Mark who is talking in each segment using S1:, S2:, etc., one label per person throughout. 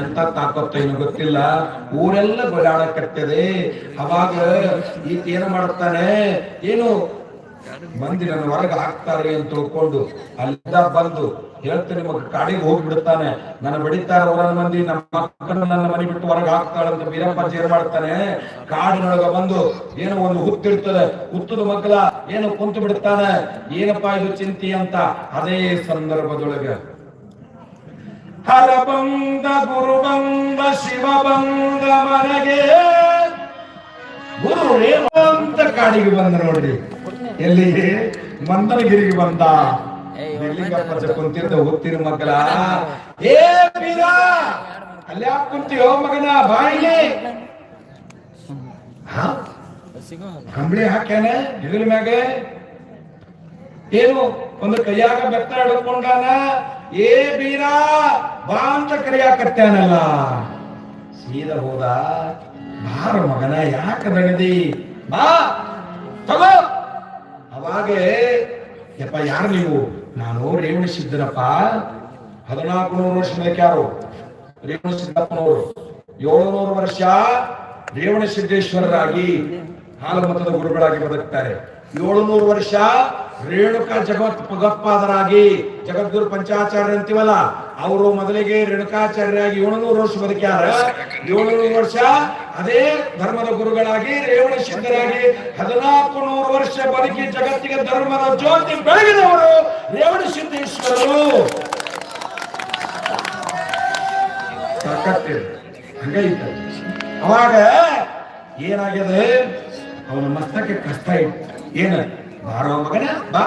S1: ಎಂತ ತಾಕತ್ತ ಏನು ಗೊತ್ತಿಲ್ಲ. ಊರೆಲ್ಲ ಗೊಳಾಡಕತ್ತದೆ ಅವಾಗ ಈತ ಏನು ಮಾಡ್ತಾನೆ ಏನು? ಮಂದಿ ನನ್ನ ಹೊರಗೆ ಹಾಕ್ತಾರೆ ಅಂತ ತಿಳ್ಕೊಂಡು ಅಲ್ಲಿಂದ ಬಂದು ಹೇಳ್ತೇನೆ ಮಗ ಕಾಡಿಗೆ ಹೋಗ್ಬಿಡ್ತಾನೆ. ನನ್ನ ಬಡಿತಾರ ಹೊರ ಮಂದಿ, ನಮ್ಮ ಮಕ್ಕಳನ್ನ ನನ್ನ ಮನೆ ಬಿಟ್ಟು ಹೊರಗೆ ಹಾಕ್ತಾಳಂತ ಬೀರಪ್ಪ ಜೇರ್ ಮಾಡ್ತಾನೆ. ಕಾಡಿನೊಳಗ ಬಂದು ಏನೋ ಒಂದು ಹುತ್ತಿರ್ತದೆ ಹುತ್ತದ ಮಕ್ಕಳ ಏನೋ ಕುಂತು ಬಿಡ್ತಾನೆ. ಏನಪ್ಪಾ ಇದು ಚಿಂತಿ ಅಂತ ಅದೇ ಸಂದರ್ಭದೊಳಗೆ ಹರ ಬಂದ ಗುರು ಬಂದ ಶಿವ ಬಂದ ಮನೆಗೆ. ಗುರು ರೇವಂತ ಕಾಡಿಗೆ ಬಂದ ನೋಡ್ರಿ. ಎಲ್ಲಿ? ಮಂದನಗಿರಿಗೆ ಬಂದ. ಕುಂತಿರ್ತ ಕುಂತಿದ್ದ ಹುತ್ತಿನ ಮಕ್ಕಳ. ಏ ಬೀರ! ಅಲ್ಲಿ ಯಾಕೆ ಕುಂತೀಯೋ ಮಗನ ಬಾಯಿಗೆ? ಕಂಬಳಿ ಹಾಕ್ಯಾನೆ ಹೆಗಲ ಮ್ಯಾಗೆ. ಏನು? ಒಂದು ಕೈಯಾಗ ಬೆತ್ತ ಹಿಡ್ಕೊಂಡಾನ? ಏ ಬೀರ! ಬಾ ಅಂತ ಕರೆಯಾಕತ್ಯಾನಲ್ಲ ಸೀದ ಹೋದ. ಬಾರ ಮಗನ, ಯಾಕ ನಡೆದಿ ಬಾ, ತಗೋ. ಅವಾಗೆ, ಯಪ್ಪ, ಯಾರು ನೀವು? ನಾನು ರೇವಣ ಸಿದ್ದನಪ್ಪ. ಹದಿನಾಲ್ಕು ನೂರು ವರ್ಷ ಯಾರು ರೇವಣ ಸಿದ್ದಪ್ಪನವರು. ಏಳುನೂರು ವರ್ಷ ರೇವಣ ಸಿದ್ದೇಶ್ವರರಾಗಿ ಹಾಲಮತದ ಗುರುಗಳಾಗಿ ಬದುಕ್ತಾರೆ. ಏಳುನೂರು ವರ್ಷ ರೇಣುಕಾ ಜಗತ್ ಭಗತ್ಪಾದರಾಗಿ ಜಗದ್ಗುರು ಪಂಚಾಚಾರ್ಯ ಅಂತೀವಲ್ಲ ಅವರು ಮೊದಲಿಗೆ ರೇಣುಕಾಚಾರ್ಯರಾಗಿ ಏಳುನೂರು ವರ್ಷ ಬದುಕ್ಯಾರ ಏಳುನೂರು ವರ್ಷ ಅದೇ ಧರ್ಮದ ಗುರುಗಳಾಗಿ ರೇವಣ ಸಿದ್ಧರಾಗಿ ಹದಿನಾಲ್ಕು ನೂರು ವರ್ಷ ಬದುಕಿ ಜಗತ್ತಿಗೆ ಧರ್ಮದ ಜ್ಯೋತಿ ಬೆಳಗಿದವರು ರೇವಣ ಸಿದ್ದೇಶ್ವರರು ಅವಾಗ ಏನಾಗಿದೆ ಅವನ ಮಸ್ತಕ್ಕೆ ಕಷ್ಟ ಇತ್ತು. ಏನ ಬಾರೋ ಮಗನ ಬಾ.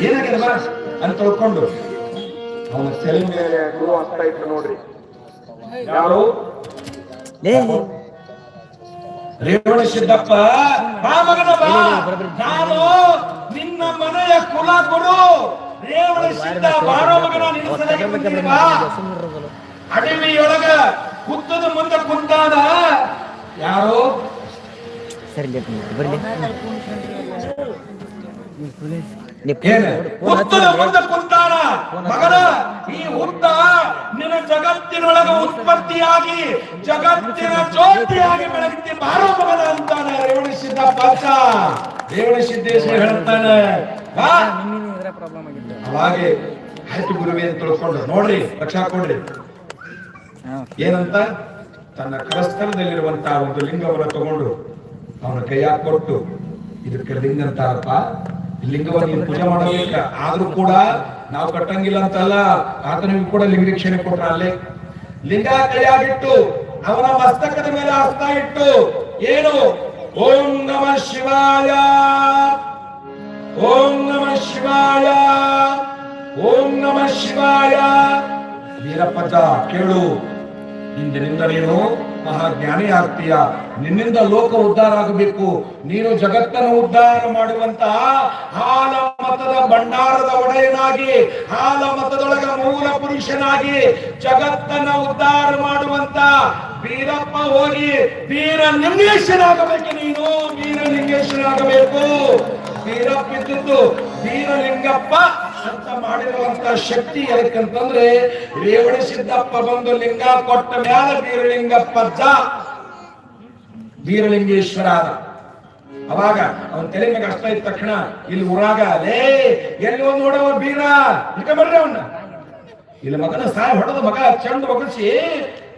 S1: ಏನಾಗಿದೆ ಬಾ. ಅಂತ ತಿಳ್ಕೊಂಡು. ಅವನ ಸೆಲ್ ಮೇಲೆ ಗುರು ಆಗ್ತಾ ಇತ್ತು ನೋಡ್ರಿ. ಯಾರು?
S2: ಲೇ
S1: ರೇವಣ ಸಿದ್ದಪ್ಪ. ಬಾ ಮಗನ ಬಾ. ನಾನು ನಿನ್ನ ಮನೆಯ ಕುಲ ಗುರು. ರೇವಣ ಸಿದ್ದ ಬಾರೋ ಮಗನ ನಿನ್ನ ಅಡವಿಯೊಳಗ ಕುತ್ತದ ಮುಂದೆ ಕುಂತಾದ ಯಾರು?
S2: ಸರಿ ಬರ್ಲಿ
S1: ಕುಂತಾನ ಮಗನ ಈ ಹುತ್ತ ನಿನ್ನ ಜಗತ್ತಿನೊಳಗ ಉತ್ಪತ್ತಿಯಾಗಿ ಜಗತ್ತಿನ ಜ್ಯೋತಿಯಾಗಿ ಬೆಳಗ್ತಿ ಬಾರೋ ಮಗನ ಅಂತಾನೆ ರೇವಣ ಸಿದ್ದಪ್ಪ ಪಾಚ ರೇವಣ ಸಿದ್ದೇಶ್ವರ ಹೇಳ್ತಾನೆ. ಹಾಗೆ ಆಯ್ತು ಗುರುವೇ ಅಂತ ತಿಳ್ಕೊಂಡು ನೋಡ್ರಿ ಲಕ್ಷ ಹಾಕೊಂಡ್ರಿ ಏನಂತ? ತನ್ನ ಕರಸ್ಥಲದಲ್ಲಿರುವಂತಹ ಒಂದು ಲಿಂಗವನ್ನು ತಗೊಂಡು ಅವನ ಕೈಯಾಗ ಕೊಟ್ಟು ಇದಕ್ಕೆ ಲಿಂಗ ಅಂತಾರಪ್ಪ ಲಿಂಗವನ್ನು ನೀನು ಪೂಜೆ ಮಾಡಬೇಕ ಆದ್ರೂ ಕೂಡ ನಾವು ಕಟ್ಟಂಗಿಲ್ಲ ಅಂತಲ್ಲ, ಆತನಿಗೂ ಕೂಡ ಲಿಂಗಕ್ಷಣೆ ಕೊಟ್ರ ಅಲ್ಲಿ. ಲಿಂಗ ಕೈಯಾಗಿಟ್ಟು, ಅವನ ಮಸ್ತಕದ ಮೇಲೆ ಹಸ್ತ ಇಟ್ಟು, ಏನು? ಓಂ ನಮ ಶಿವಾಯ. ಓಂ ನಮ ಶಿವಾಯ. ಓಂ ನಮ ಶಿವಾಯ. ವೀರಪ್ಪ ಕೇಳು. ಇಂದಿನಿಂದ ನೀನು ಮಹಾಜ್ಞಾನಿ ಆಗ್ತೀಯ ನಿನ್ನಿಂದ ಲೋಕ ಉದ್ಧಾರ ಆಗಬೇಕು. ನೀನು ಜಗತ್ತನ್ನು ಉದ್ಧಾರ ಮಾಡುವಂತ ಹಾಲ ಮತದ ಭಂಡಾರದ ಒಡೆಯನಾಗಿ ಹಾಲ ಮತದೊಳಗ ಮೂಲ ಪುರುಷನಾಗಿ ಜಗತ್ತನ್ನ ಉದ್ಧಾರ ಮಾಡುವಂತ ವೀರಪ್ಪ ಹೋಗಿ ವೀರ ಲಿಂಗೇಶನಾಗಬೇಕು ನೀನು. ವೀರ ಲಿಂಗೇಶನಾಗಬೇಕು ವೀರಪ್ಪ ಇದ್ದದ್ದು ವೀರಲಿಂಗಪ್ಪ ಅಂತ ಮಾಡಿರುವಂತ ಶಕ್ತಿ ಎದಕ್ಕಂತಂದ್ರೆ ರೇವಣಿ ಸಿದ್ದಪ್ಪ ಬಂದು ಲಿಂಗ ಕೊಟ್ಟ ಮ್ಯಾಲ ವೀರಲಿಂಗಪ್ಪ ಬೀರಲಿಂಗೇಶ್ವರ ಅವಾಗ ಅವನ ತಲೆ ಮೇಲೆ ಅಷ್ಟ ಇದ್ದ ತಕ್ಷಣ ಇಲ್ಲಿ ಊರಾಗ, ಲೇ, ಎಲ್ಲಿ ಒಂದು ನೋಡವ ಬೀರ ಬರ್ರಿ ಅವನ್ನ ಇಲ್ಲಿ ಮಗನ ಸಾಯ ಹೊಡೆದ ಮಗ ಚಂದ ಒಗಸಿ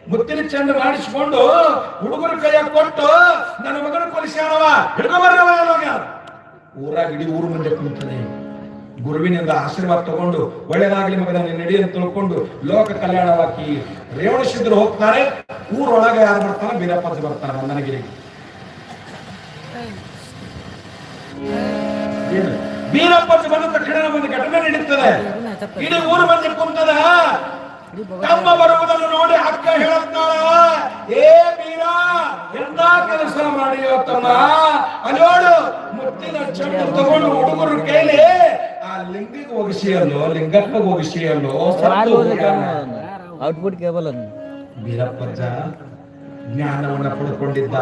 S1: ಮುತ್ತಿನ ಚಂದ ಮಾಡಿಸ್ಕೊಂಡು ಹುಡುಗರ ಕೈಯಾಗ ಕೊಟ್ಟು, ನನ್ನ ಮಗನ ಕೊಲಿಸ್ಯಾನವ ಹಿಡ್ಕೊಂಬರ್ರವ ಊರಾಗ ಇಡೀ ಊರು ಮುಂದೆ ಕುಂತಾನೆ ಗುರುವಿನಿಂದ ಆಶೀರ್ವಾದ ತಗೊಂಡು, ಒಳ್ಳೇದಾಗ್ಲಿ ಮಗನ ನಡೆಯನ್ನು ತಿಳ್ಕೊಂಡು ಲೋಕ ಕಲ್ಯಾಣವಾಗಿ ರೇವಣ ಸಿದ್ಧರು ಹೋಗ್ತಾರೆ. ಊರೊಳಗೆ ಯಾರು ಬರ್ತಾರೆ ಬೀರಪ್ಪಾಜಿ ಬರ್ತಾರೆ ನಂದನಗಿರಿಗೆ ಬೀರಪ್ಪಾಜಿ ಬಂದ ತಕ್ಷಣ ಒಂದು ಘಟನೆ ನಡೀತದೆ. ಇಡೀ ಊರು ಮಂದಿ ಕುಂತದ. ತಮ್ಮ ಬರುವುದನ್ನು ನೋಡಿ ಅಕ್ಕ ಹೇಳುತ್ತಾಳ, ಏ ಬೀರ ಎಂತ ಕೆಲಸ ಮಾಡಿಯೋ ತಮ್ಮ? ಅಲ್ಲೋಡು, ಮುತ್ತಿನ ಚಂಡು ತಗೊಂಡು ಹುಡುಗರು ಕೈಲಿ ಆ ಹೋಗಿಸಿ ಅಲ್ಲೋ ಲಿಂಗಪ್ಪ ಒಗಿಸಿ ಅಲ್ಲೋ
S2: ಔಟ್ಪುಟ್ ಕೇಬಲ್ ಅನ್ನು.
S1: ವೀರಪ್ಪಜ್ಜ ಜ್ಞಾನವನ್ನ ಪಡ್ಕೊಂಡಿದ್ದ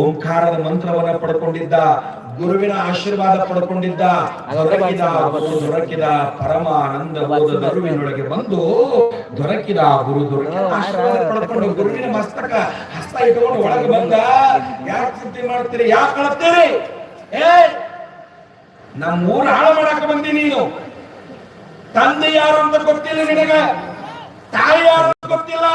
S1: ಓಂಕಾರದ ಮಂತ್ರವನ್ನ ಪಡ್ಕೊಂಡಿದ್ದ ಗುರುವಿನ ಆಶೀರ್ವಾದ ಪಡ್ಕೊಂಡಿದ್ದ ದೊರಕಿದ ದೊರಕಿದ ಪರಮ ಆನಂದ ಬೋಧ ದರುವಿನೊಳಗೆ ಬಂದು ದೊರಕಿದ ಗುರು ದೊರಕಿದ ಆಶೀರ್ವಾದ ಪಡ್ಕೊಂಡು ಗುರುವಿನ ಮಸ್ತಕ ಹಸ್ತ ಇಟ್ಟುಕೊಂಡು ಒಳಗೆ ಬಂದ. ಯಾಕೆ ಸುದ್ದಿ ಮಾಡ್ತೀರಿ? ಯಾಕೆ ಕಳತ್ತೀರಿ ಏ ನಮ್ಮ ಊರು ಹಾಳು ಮಾಡಕ್ ಬಂದಿ ನೀನು. ತಂದೆ ಯಾರು ಅಂತ ಗೊತ್ತಿಲ್ಲ ನಿನಗೆ? ತಾಯಿ ಯಾರು ಅಂತ ಗೊತ್ತಿಲ್ಲ?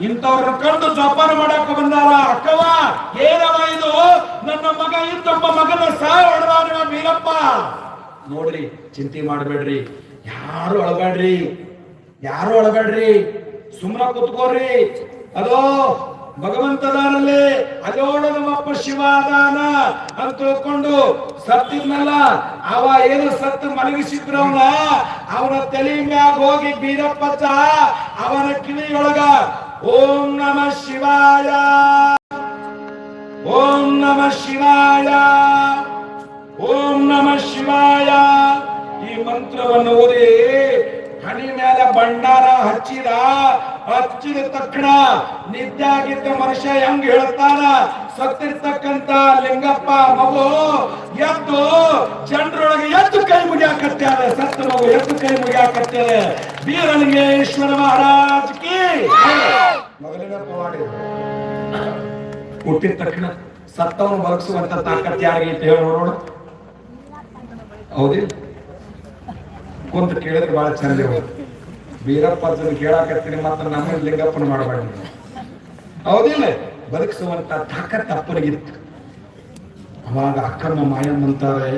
S1: ಇಂಥವ್ರ ಕಂಡು ಜೋಪಾನ ಮಾಡಕ್ ಬಂದಾರ. ಅಕ್ಕವ ಏನವ ಇದು? ನನ್ನ ಮಗ ಇಂತೊಬ್ಬ ಮಗನ ಸಹ ಹೊಡೆದ ವೀರಪ್ಪ. ನೋಡ್ರಿ, ಚಿಂತೆ ಮಾಡಬೇಡ್ರಿ. ಯಾರು ಅಳಬೇಡ್ರಿ ಯಾರು ಅಳಬೇಡ್ರಿ ಸುಮ್ಮನೆ ಕುತ್ಕೋರಿ ಅದೋ ಭಗವಂತದಾನಲ್ಲಿ ಅದೋಡ ನಮ್ಮಪ್ಪ ಶಿವಾದಾನ ಅಂತ ತಿಳ್ಕೊಂಡು ಸತ್ತಿದ್ನಲ್ಲ, ಅವ ಏನು ಸತ್ತು ಮಲಗಿಸಿದ್ರವನ ಅವನ ತಲೆ ಮ್ಯಾಗ ಹೋಗಿ ಬೀರಪ್ಪ ಅವನ ಕಿವಿಯೊಳಗ ಓಂ ನಮ ಶಿವಾಯ, ಓಂ ನಮ ಶಿವಾಯ, ಓಂ ನಮ ಶಿವಾಯ. ಈ ಮಂತ್ರವನ್ನು ಓದಿ ಹಣಿ ಮ್ಯಾಲ ಭಂಡಾರ ಹಚ್ಚಿದ ಹಚ್ಚಿದ ತಕ್ಷಣ ನಿದ್ದಾಗಿದ್ದ ಮನುಷ್ಯ ಹೆಂಗ್ ಹೇಳ್ತಾನ? ಸತ್ತಿರ್ತಕ್ಕಂತ ಲಿಂಗಪ್ಪ ಮಗು ಎದ್ದು ಚಂದ್ರೊಳಗೆ ಎದ್ದು ಕೈ ಮುಗಿಯಾಕತ್ಯಾರ ಸತ್ತ ಮಗು ಎದ್ದು ಕೈ ಮುಗಿಯಾಕತ್ಯಾರ ಈಶ್ವರ ಮಹಾರಾಜ್ ಕಿ ಮೊದಲನೇ ಪವಾಡಿ ಹುಟ್ಟಿದ ತಕ್ಷಣ ಸತ್ತವನು ಬದುಕಿಸುವಂತ ತಾಕತ್ ಯಾರಿಗೆ ಹೇಳಿ ನೋಡೋಣ. ಹೌದಿಲ್ಲ? ಕುಂತ ಕೇಳಿದ್ರೆ ಬಹಳ ಚಂದ ಬೀರಪ್ಪ ಅದನ್ನ ಕೇಳಾಕತ್ತೀನಿ ಮಾತ್ರ ನಮ್ಮ ಲಿಂಗಪ್ಪನ ಮಾಡಬೇಡ. ಹೌದಿಲ್ಲ, ಬದುಕಿಸುವಂತ ತಾಕತ್ ಅಪ್ಪನಿಗಿತ್ತು ಅವಾಗ ಅಕ್ಕಮ್ಮ ಮಾಯಮ್ಮಂತಾರೆ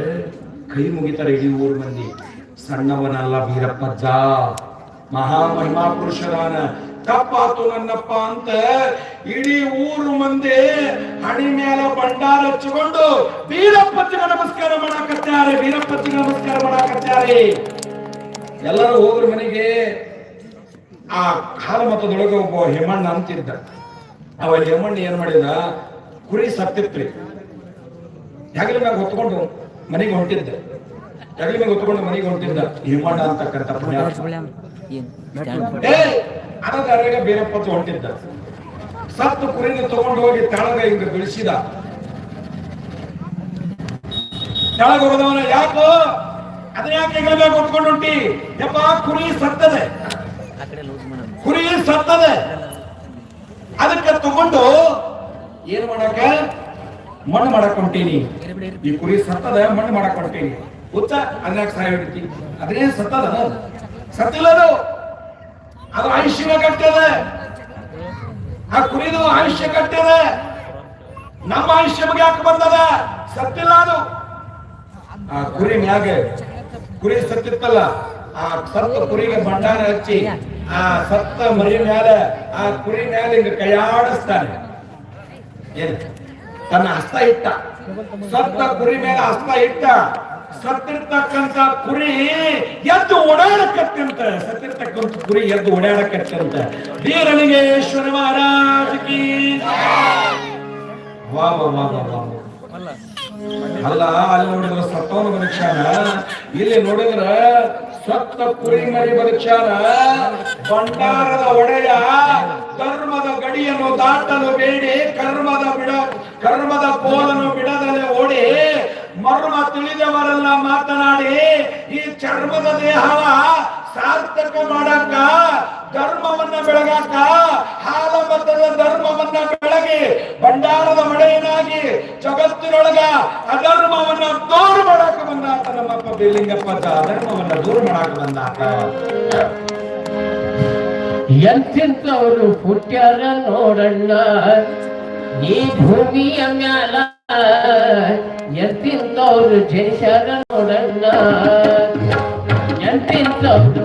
S1: ಕೈ ಮುಗಿತಾರೆ ಇಡೀ ಊರ್ ಮಂದಿ ಸಣ್ಣವನಲ್ಲ ಬೀರಪ್ಪಜ್ಜ ಮಹಾ ಮಹಿಮಾ ಪುರುಷರಾನ, ತಪ್ಪಾತು ನನ್ನಪ್ಪ ಅಂತ ಇಡೀ ಊರು ಮಂದಿ ಹಣಿ ಮೇಲೆ ಭಂಡಾರ ಹಚ್ಚಿಕೊಂಡು ಬೀರಪ್ಪಜ್ಜಿಗೆ ನಮಸ್ಕಾರ ಮಾಡಾಕತ್ತಾರೆ, ಬೀರಪ್ಪಜ್ಜಿಗೆ ನಮಸ್ಕಾರ ಮಾಡಾಕತ್ತಾರೆ. ಎಲ್ಲರೂ ಹೋದ್ರ ಮನೆಗೆ, ಆ ಕಾಲ ಮತದೊಳಗೆ ಒಬ್ಬ ಹೇಮಣ್ಣ ಅಂತಿದ್ದ. ಅವ ಹೆಮ್ಮಣ್ಣ ಏನ್ ಮಾಡಿದ? ಕುರಿ ಸತ್ತಿತ್ರಿ. ಹೆಗಲ ಮ್ಯಾಗ ಹೊತ್ಕೊಂಡು ಮನೆಗೆ ಹೊಂಟಿದ್ದ. ಹೆಗಲ ಮ್ಯಾಗ ಹೊತ್ಕೊಂಡು ಮನೆಗೆ ಹೊಂಟಿದ್ದ. ಹೇಮಣ್ಣ ಅಂತಕ್ಕಂಥ ಅನದಾರ್ಯಾಗ ಬೇರಪ್ಪತ್ತು ಹೊಂಟಿದ್ದ. ಸತ್ತು ಕುರಿನ ತಗೊಂಡು ಹೋಗಿ ತೆಳಗ ಹಿಂಗ ಬೆಳೆಸಿದ ತೆಳಗ ಹೋದವನ ಯಾಕೋ? ಅದನ್ನ ಯಾಕೆ ಹೆಗಲ ಹೊತ್ಕೊಂಡು ಹೊಂಟಿ ಯಪ್ಪ, ಕುರಿ ಸತ್ತದೆ. ಕುರಿ ಸತ್ತದೆ. ಅದಕ್ಕೆ ತಗೊಂಡು ಏನ್ ಮಾಡಕ ಮಣ್ಣು ಮಾಡಕ್ ಹೊಂಟೀನಿ ಈ ಕುರಿ ಸತ್ತದ, ಮಣ್ಣು ಮಾಡಕ್ ಹೊಂಟೀನಿ ಹುಚ್ಚ ಅದ್ರಾಗ ಸಹಾಯ ಹಿಡಿತಿ ಅದೇನ್ ಸತ್ತದ? ಸತ್ತಿಲ್ಲ ಅದು ಅದು ಆಯುಷ್ಯನ ಕಟ್ಟದ. ಆ ಕುರಿದು ಆಯುಷ್ಯ ಕಟ್ಟದೆ. ನಮ್ಮ ಆಯುಷ್ಯ ಬಗ್ಗೆ ಯಾಕೆ ಬಂದದ? ಸತ್ತಿಲ್ಲ ಅದು. ಆ ಕುರಿ ಮ್ಯಾಗ ಕುರಿ ಸತ್ತಿತ್ತಲ್ಲ, ಆ ಸತ್ತ ಕುರಿಗೆ ಭಂಡಾರ ಹಚ್ಚಿ, ಆ ಸತ್ತ ಮರಿ ಮ್ಯಾಲ, ಆ ಕುರಿ ಮ್ಯಾಲ ಹಿಂಗ ಕೈಯಾಡಿಸ್ತಾನೆ. ಏನ್? ತನ್ನ ಹಸ್ತ ಇಟ್ಟ. ಸತ್ತ ಕುರಿ ಮೇಲೆ ಹಸ್ತ ಇಟ್ಟ. ಸತ್ತಿರ್ತಕ್ಕಂತ ಕುರಿ ಎದ್ದು ಓಡಾಡಕತ್ತಂತ ಸತ್ತಿರ್ತಕ್ಕಂತ ಕುರಿ ಎದ್ದು ಓಡಾಡಕತ್ತಂತ ಬೀರಲಿಂಗೇಶ್ವರ ಮಹಾರಾಜ ಕಿ ವಾ ವಾ ವಾ ವಾ. ಅಲ್ಲ, ಅಲ್ಲಿ ನೋಡಿದ್ರ ಸತ್ತವನು ಬದುಕ್ಯಾನ ಇಲ್ಲಿ ನೋಡಿದ್ರ ಸತ್ತ ಕುರಿ ಮರಿ ಬದುಕ್ಯಾನ ಭಂಡಾರದ ಒಡೆಯ ಕರ್ಮದ ಗಡಿಯನ್ನು ದಾಟಲು ಬೇಡಿ, ಕರ್ಮದ ಬಿಡ, ಕರ್ಮದ ಕೋಲನ್ನು ಬಿಡದಲೆ ಓಡಿ, ಮರ್ಮ ತಿಳಿದವರೆಲ್ಲ ಮಾತನಾಡಿ, ಈ ಚರ್ಮದ ದೇಹವ ಸಾರ್ಥಕ ಮಾಡಾಕ ಧರ್ಮವನ್ನ ಬೆಳಗಾಕ ಹಾಲ ಮತದ ಧರ್ಮವನ್ನ ಬೆಳಗಿ, ಭಂಡಾರದ ಒಡೆಯನಾಗಿ ಜಗತ್ತಿನೊಳಗ ಅಧರ್ಮವನ್ನ ದೂರ ಮಾಡಾಕ ಬಂದಾತ ನಮ್ಮಪ್ಪ ಬೇಲಿಂಗಪ್ಪ ಅಧರ್ಮವನ್ನ ದೂರ ಮಾಡಾಕ ಬಂದಾತ.
S3: ಎಂತಿಂತವರು ಹುಟ್ಟ್ಯಾರ ನೋಡಣ್ಣ, ಈ ಭೂಮಿಯ ಮ್ಯಾಲ ಎಂತಿಂತವರು ಜನಿಸ್ಯಾರ ನೋಡಣ್ಣ. ಎಂತೆಂತವ್ರು